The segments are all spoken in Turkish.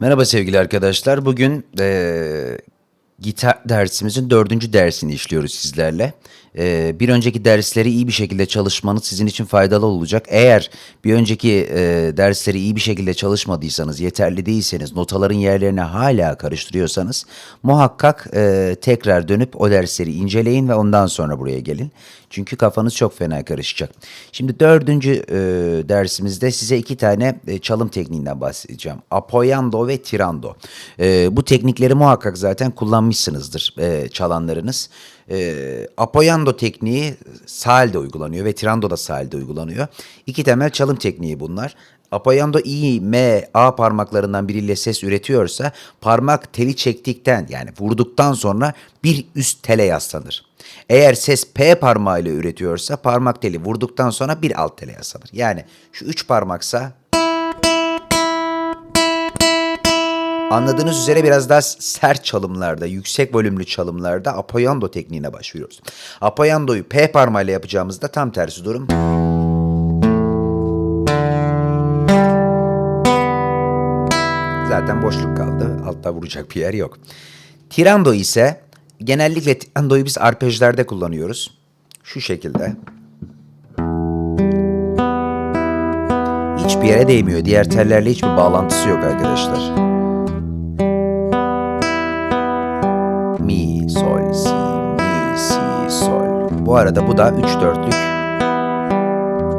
Merhaba sevgili arkadaşlar. Bugün eee, gitar dersimizin dördüncü dersini işliyoruz sizlerle. Eee, bir önceki dersleri iyi bir şekilde çalışmanız sizin için faydalı olacak. Eğer bir önceki eee, dersleri iyi bir şekilde çalışmadıysanız, yeterli değilseniz, notaların yerlerini hala karıştırıyorsanız muhakkak eee, tekrar dönüp o dersleri inceleyin ve ondan sonra buraya gelin. Çünkü kafanız çok fena karışacak. Şimdi dördüncü e, dersimizde size iki tane e, çalım tekniğinden bahsedeceğim. Apoyando ve tirando. E, bu teknikleri muhakkak zaten kullanmışsınızdır e, çalanlarınız. E, apoyando tekniği sahilde uygulanıyor ve tirando da sahilde uygulanıyor. İki temel çalım tekniği bunlar. Apoyando I, M, A parmaklarından biriyle ses üretiyorsa parmak teli çektikten yani vurduktan sonra bir üst tele yaslanır. Eğer ses P parmağıyla üretiyorsa parmak teli vurduktan sonra bir alt tele yaslanır. Yani şu üç parmaksa Anladığınız üzere biraz daha sert çalımlarda, yüksek volümlü çalımlarda apoyando tekniğine başvuruyoruz. Apoyandoyu P parmağıyla yapacağımızda tam tersi durum. Zaten boşluk kaldı. Altta vuracak bir yer yok. Tirando ise genellikle tirandoyu biz arpejlerde kullanıyoruz. Şu şekilde. Hiçbir yere değmiyor. Diğer tellerle hiçbir bağlantısı yok arkadaşlar. Bu arada bu da 3 dörtlük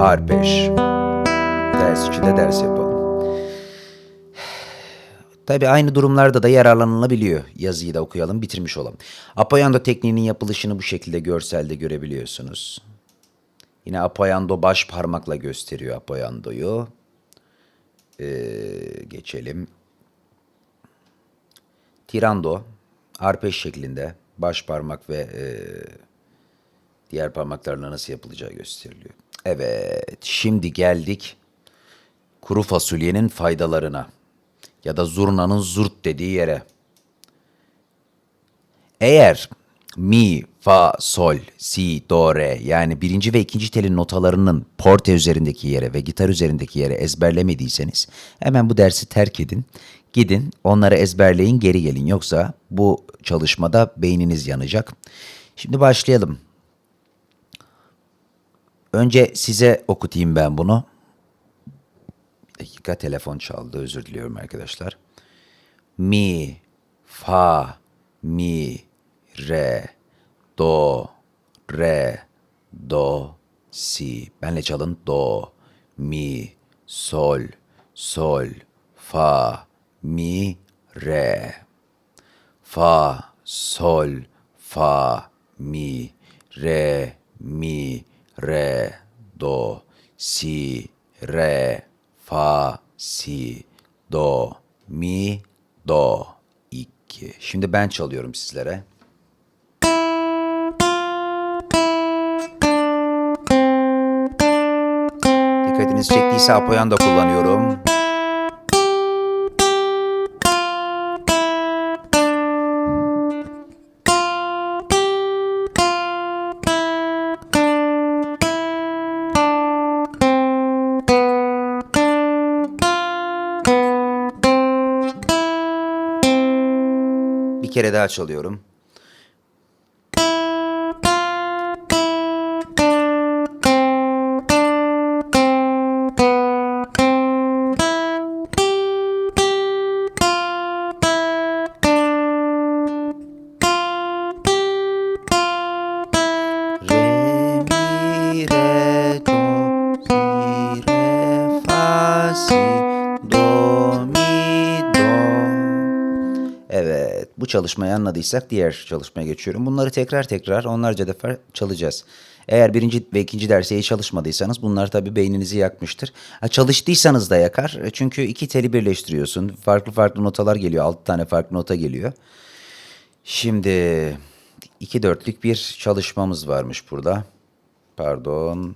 arpej. Ders içinde ders yapalım. Tabi aynı durumlarda da yararlanılabiliyor. Yazıyı da okuyalım, bitirmiş olalım. Apoyando tekniğinin yapılışını bu şekilde görselde görebiliyorsunuz. Yine apoyando baş parmakla gösteriyor apoyandoyu. Ee, geçelim. Tirando, arpej şeklinde baş parmak ve e, diğer parmaklarla nasıl yapılacağı gösteriliyor. Evet, şimdi geldik kuru fasulyenin faydalarına ya da zurnanın zurt dediği yere. Eğer mi, fa, sol, si, do, re yani birinci ve ikinci telin notalarının porte üzerindeki yere ve gitar üzerindeki yere ezberlemediyseniz hemen bu dersi terk edin. Gidin onları ezberleyin geri gelin yoksa bu çalışmada beyniniz yanacak. Şimdi başlayalım. Önce size okutayım ben bunu. Bir dakika telefon çaldı özür diliyorum arkadaşlar. Mi, fa, mi, re, do, re, do, si. Benle çalın. Do, mi, sol, sol, fa, mi, re. Fa, sol, fa, mi, re, mi, re, do, si, re, fa, si, do, mi, do. 2. Şimdi ben çalıyorum sizlere. Dikkatiniz çektiyse apoyan da kullanıyorum. Kere daha çalıyorum. Evet, bu çalışmayı anladıysak diğer çalışmaya geçiyorum. Bunları tekrar tekrar onlarca defa çalacağız. Eğer birinci ve ikinci derse iyi çalışmadıysanız bunlar tabii beyninizi yakmıştır. Ha, çalıştıysanız da yakar. E, Çünkü iki teli birleştiriyorsun. Farklı farklı notalar geliyor. Altı tane farklı nota geliyor. Şimdi iki dörtlük bir çalışmamız varmış burada. Pardon.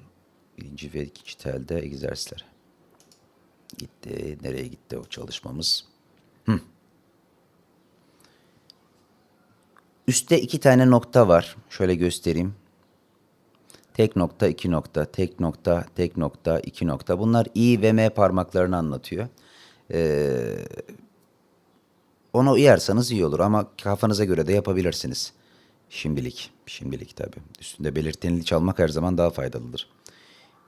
Birinci ve ikinci telde egzersizler. Gitti. Nereye gitti o çalışmamız? Üstte iki tane nokta var. Şöyle göstereyim. Tek nokta, iki nokta, tek nokta, tek nokta, iki nokta. Bunlar i ve m parmaklarını anlatıyor. Ee, ona uyarsanız iyi olur ama kafanıza göre de yapabilirsiniz. Şimdilik, şimdilik tabii. Üstünde belirtenili çalmak her zaman daha faydalıdır.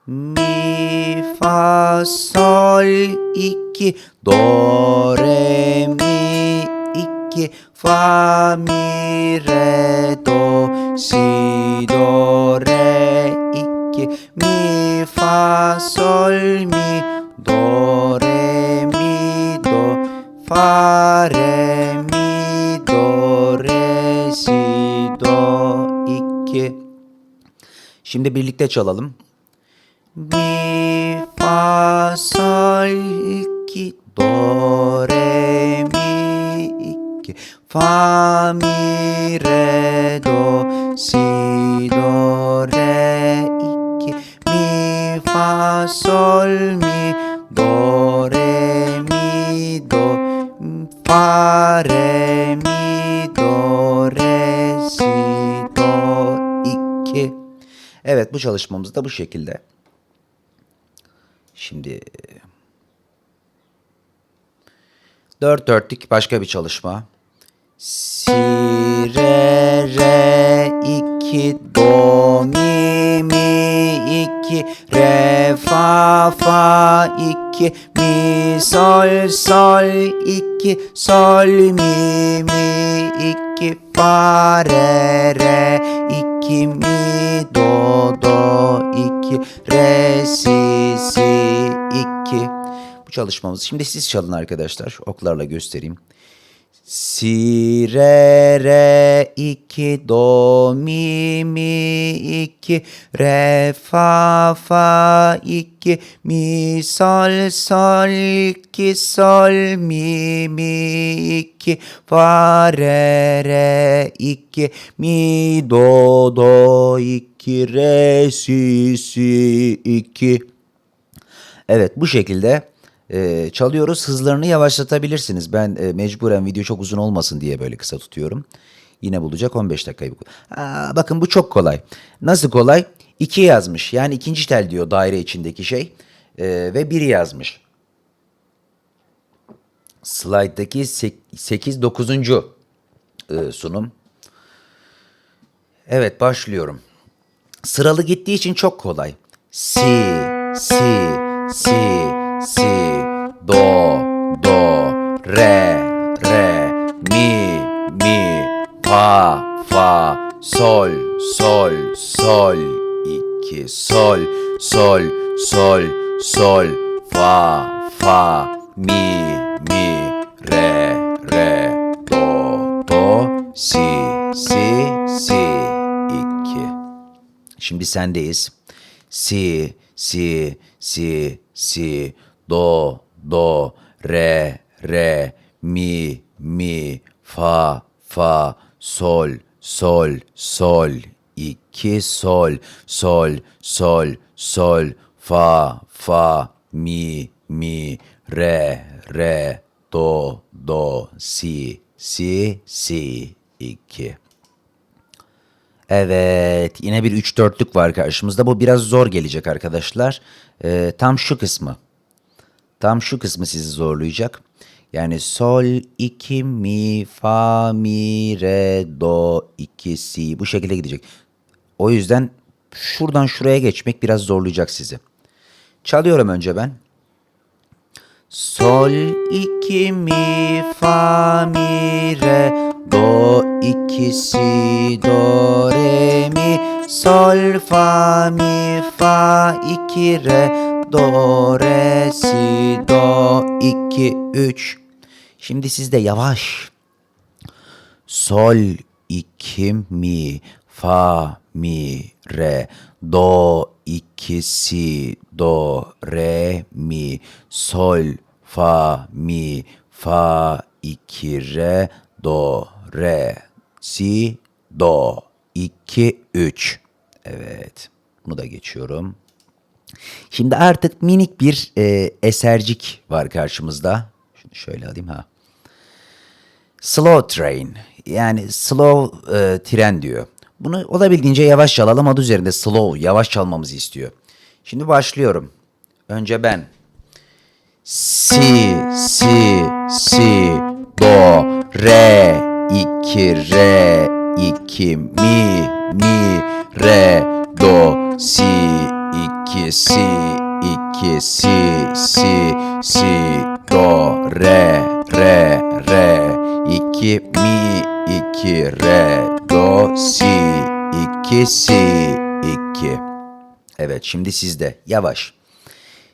Mi, fa, sol, iki, do, re, mi, iki, fa, mi, re, do, si, do, re, iki, mi, fa, sol, mi, do, re, mi, do, fa, re, mi, do, re, si, do, iki. Şimdi birlikte çalalım. Mi, fa, sol, iki, do, re, iki, fa, mi, re, do, si, do, re, iki, mi, fa, sol, mi, do, re, mi, do, fa, re, mi, do, re, si, do, iki. Evet bu çalışmamız da bu şekilde. Şimdi dört dörtlük başka bir çalışma. Si re re iki do mi mi iki re fa fa iki mi sol sol iki sol mi mi iki fa re re iki mi do do iki re si si iki bu çalışmamız. Şimdi siz çalın arkadaşlar. Oklarla göstereyim. Si re re iki do mi mi iki re fa fa iki mi sol sol iki sol mi mi iki fa re re iki mi do do iki re si si iki. Evet bu şekilde e, çalıyoruz. Hızlarını yavaşlatabilirsiniz. Ben e, mecburen video çok uzun olmasın diye böyle kısa tutuyorum. Yine bulacak 15 dakikayı. Aa, bakın bu çok kolay. Nasıl kolay? 2 yazmış. Yani ikinci tel diyor daire içindeki şey. E, ve 1 yazmış. Slide'daki 8 9. E, sunum. Evet başlıyorum. Sıralı gittiği için çok kolay. Si, si, si, si, do, do, re, re, mi, mi, fa, fa, sol, sol, sol, iki, sol, sol, sol, sol, fa, fa, mi, mi, re, re, do, do, si, si, si, iki. Şimdi sendeyiz. Si, si, si, si, do, do, re, re, mi, mi, fa, fa, sol, sol, sol, iki, sol, sol, sol, sol, fa, fa, mi, mi, re, re, do, do, si, si, si, iki. Evet yine bir 3-4'lük var karşımızda. Bu biraz zor gelecek arkadaşlar. Ee, tam şu kısmı. Tam şu kısmı sizi zorlayacak. Yani sol 2 mi fa mi re do 2 si bu şekilde gidecek. O yüzden şuradan şuraya geçmek biraz zorlayacak sizi. Çalıyorum önce ben. Sol 2 mi fa mi re do 2 si do re mi sol fa mi fa 2 re do re si do 2 3 Şimdi sizde yavaş. Sol 2 mi fa mi re do 2 si do re mi sol fa mi fa 2 re do re si do 2 3 Evet. Bunu da geçiyorum. Şimdi artık minik bir e, esercik var karşımızda. Şunu şöyle alayım ha. Slow train. Yani slow e, tren diyor. Bunu olabildiğince yavaş çalalım. Adı üzerinde slow, yavaş çalmamızı istiyor. Şimdi başlıyorum. Önce ben. Si, si, si, do, re, 2, re, 2, mi, mi, re, do, si, 2, si, 2, si, si, si, do, re, re, re, 2, mi, 2, re, do, si, 2, si, 2. Evet şimdi sizde yavaş.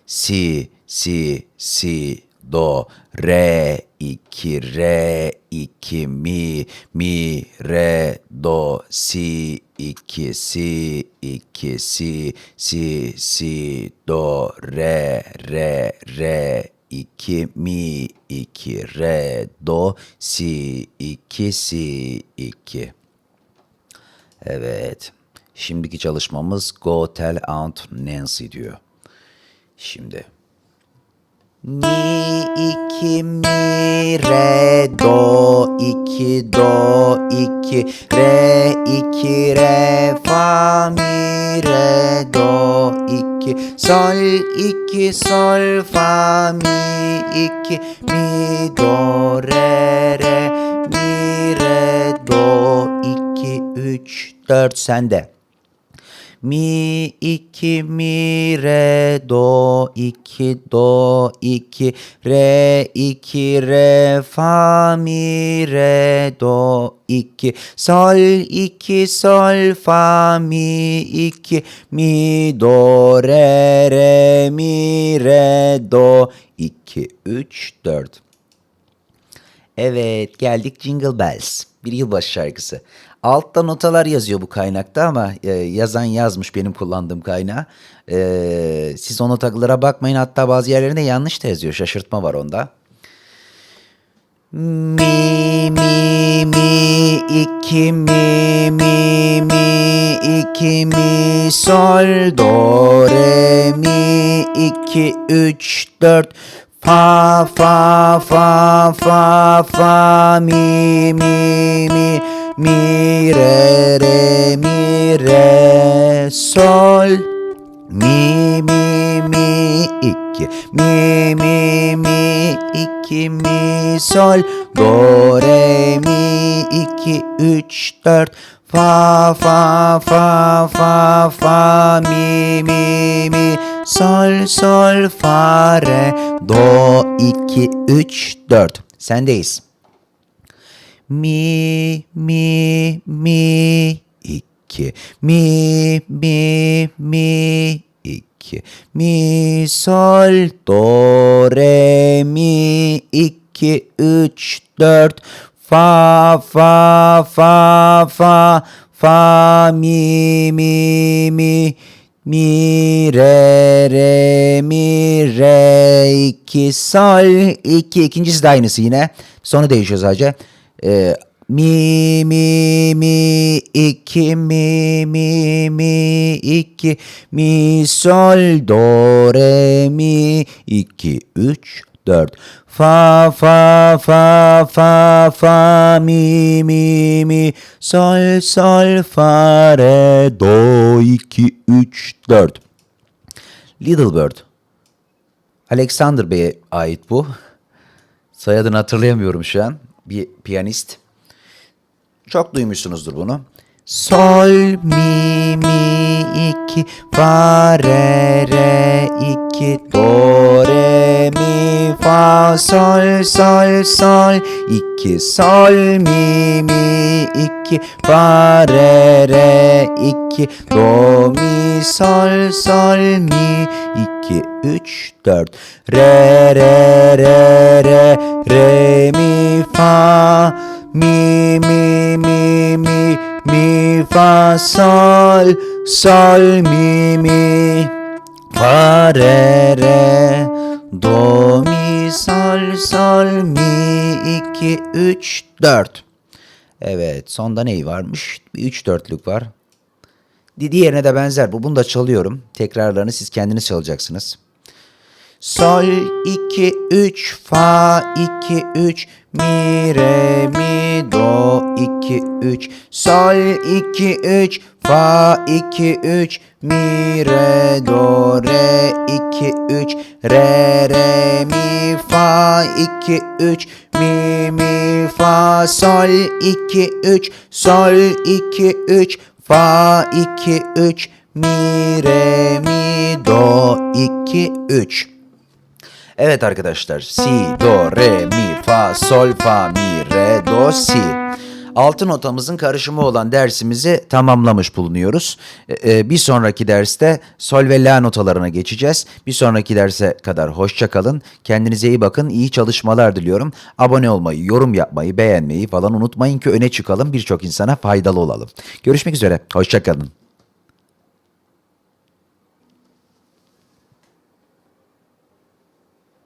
Si, si, si, do, re, 2, re, 2, mi, mi, re, do, si, 2, si, 2, si, si, si, do, re, re, re, 2, mi, 2, re, do, si, 2, si, 2. Evet. Şimdiki çalışmamız Go Tell Aunt Nancy diyor. Şimdi. Mi iki mi re do iki do iki. Re iki re fa mi re do iki. Sol iki sol fa mi iki. Mi do re re mi re do iki üç dört. Sende. Mi iki mi re do iki do iki re iki re fa mi re do iki sol iki sol fa mi iki mi do re re mi re do iki üç dört. Evet geldik Jingle Bells. Bir yılbaşı şarkısı. Altta notalar yazıyor bu kaynakta ama e, yazan yazmış benim kullandığım kaynağı. E, siz o notalara bakmayın hatta bazı yerlerinde yanlış da yazıyor. Şaşırtma var onda. Mi mi mi iki mi mi mi iki mi sol do re mi iki üç dört fa fa fa fa fa mi mi mi mi re re mi re sol. Mi mi mi iki. Mi mi mi iki mi sol. Do re mi iki üç dört. Fa fa fa fa fa mi mi mi sol sol fa re do iki üç dört. Sendeyiz. Mi mi mi iki. Mi mi mi iki. Mi sol do re mi iki üç dört. Fa fa fa fa fa mi mi mi mi re re mi re iki sol iki ikincisi de aynısı yine. Sonu değişiyor sadece. Ee, mi mi mi iki mi mi mi iki. Mi sol do re mi iki üç dört. Fa fa fa fa fa mi mi mi. Sol sol fa re do iki üç dört Little Bird Alexander Bey'e ait bu. Soyadını hatırlayamıyorum şu an. Bir piyanist. Çok duymuşsunuzdur bunu. Sol mi mi iki fa re re iki do re mi fa sol sol sol. İki sol mi mi iki. Fa re re iki. Do mi sol sol mi iki üç dört. Re re re re re mi fa mi mi mi mi mi fa sol sol mi mi. Fa re re do mi sol sol mi iki üç dört Evet sonda neyi varmış? Bir üç dörtlük var. Di- Diğerine de benzer bu. Bunu da çalıyorum. Tekrarlarını siz kendiniz çalacaksınız. Sol 2 3 fa 2 3 mi re mi do 2 3 sol 2 3 fa 2 3 mi re do re 2 3 re re mi fa 2 3 mi mi fa sol 2 3 sol 2 3 fa 2 3 mi re mi do 2 3 Evet arkadaşlar si do re mi fa sol fa mi re do si. Altı notamızın karışımı olan dersimizi tamamlamış bulunuyoruz. Ee, bir sonraki derste sol ve la notalarına geçeceğiz. Bir sonraki derse kadar hoşça kalın. Kendinize iyi bakın. İyi çalışmalar diliyorum. Abone olmayı, yorum yapmayı, beğenmeyi falan unutmayın ki öne çıkalım. Birçok insana faydalı olalım. Görüşmek üzere. Hoşça kalın.